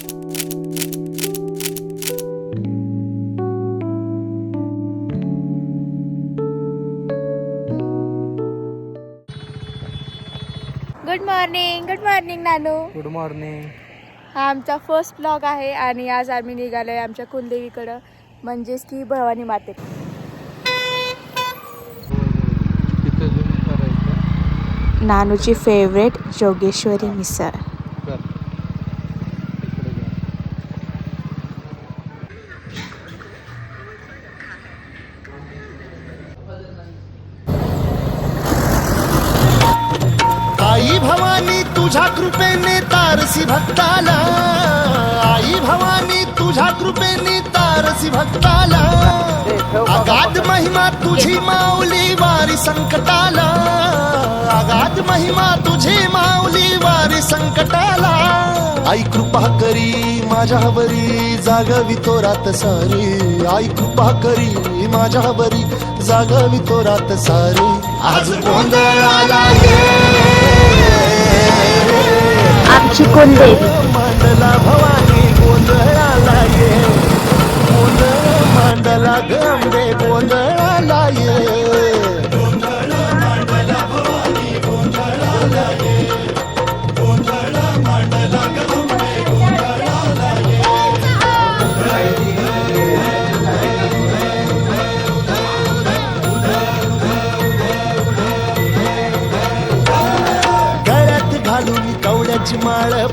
Good morning good morning Nanu good morning हा आमचा first blog आहे आणि आज आम्ही निघालो आहे आमच्या कुलदेवीकडं म्हणजेच की भवानी माते नानूची फेवरेट जोगेश्वरी मिसळ. भवानी तुझ्या कृपेने तारसी भक्ताला. आई भवानी तुझ्या कृपेने तारसी भक्ताला. अगाध महिमा तुझी माऊली वारी संकटाला. अगाध महिमा तुझी माऊली वारी संकटाला. आई कृपा करी माझ्यावरी जागवी तो रात सारी. आई कृपा करी माझ्यावरी जागवी तो रात सारी. आज गोंधळाला ये. आमची कुलदेवी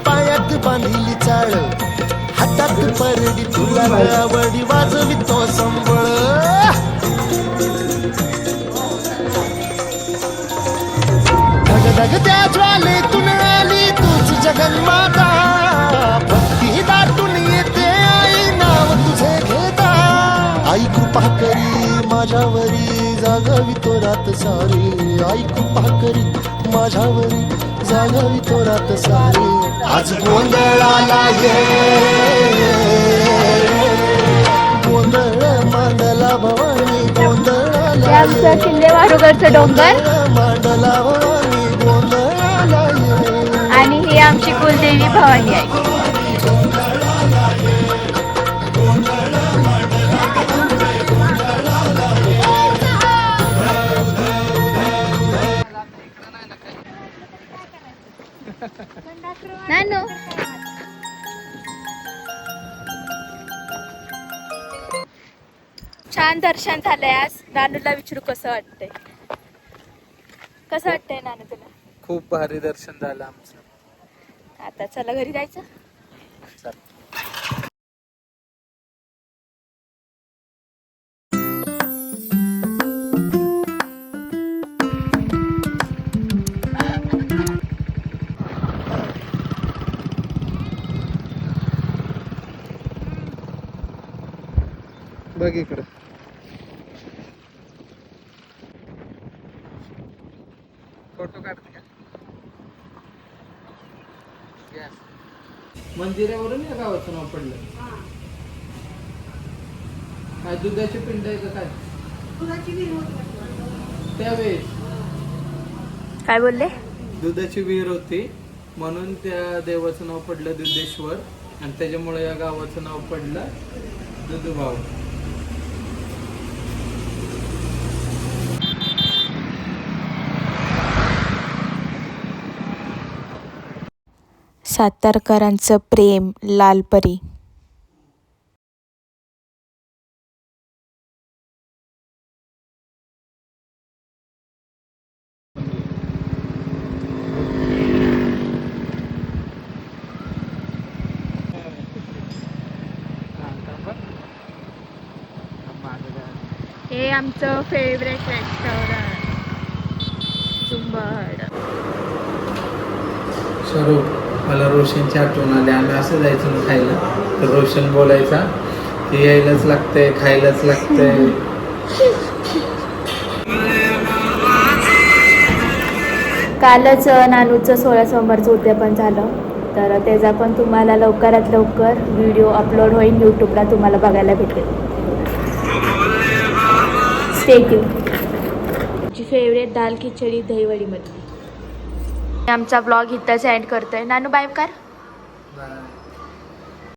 पायात बांधली चाळ. हातात परडी तुला आवडी वाजवी तो संबळ. धग धग त्या ज्वालेतून आली तुझ जगन्माता. भक्ती दाटून येते आई नाव तुझे घेता. आई कृपा करी माझ्यावरी जागवी तो रात सारी. आई कृपा करी माझ्यावरी जागवी तो रात सारी आज गोंधळाला ये गोंधळ मांडला भवानी गोंधळाला आमचं. किल्ले वारुगडचं डोंगर मांडला भवानी गोंधळाला ये. आणि ही आमची कुलदेवी भवानी आहे नानू. छान दर्शन झालंय आज. नानूला विचारू कसं वाटतंय? कसं वाटतंय नानू तुला? खूप भारी दर्शन झालं आमचं. आता चला घरी जायचं. बघ इकडं. फोटो काढते का. मंदिरावरून या गावाचं नाव पडलं काय दुधाची पिंड आहे का काय? त्यावेळेस. काय बोलले? दुधाची विहीर होती. म्हणून त्या देवाचं नाव पडलं दुधेश्वर. आणि त्याच्यामुळे या गावाचं नाव पडलं दुधभाव सातारकरांचं प्रेम लालपरी. हे आमचं फेवरेट रेस्टॉरंट चुंबड मला रोशनची आठवण आली. आम्ही असं जायचं ना खायला. तर रोशन बोलायचा की यायलाच लागतंय खायलाच लागतंय. कालच नानूचं सोळा सोमवारचं उद्यापन झालं. तर त्याचा पण तुम्हाला लवकरात लवकर व्हिडिओ अपलोड होईल यूट्यूबला तुम्हाला बघायला भेटेल. स्टेट्यू जी फेवरेट दाल खिचडी दहीवडीमधली आमचा ब्लॉग इथंच एंड करतोय. नानू बाय कर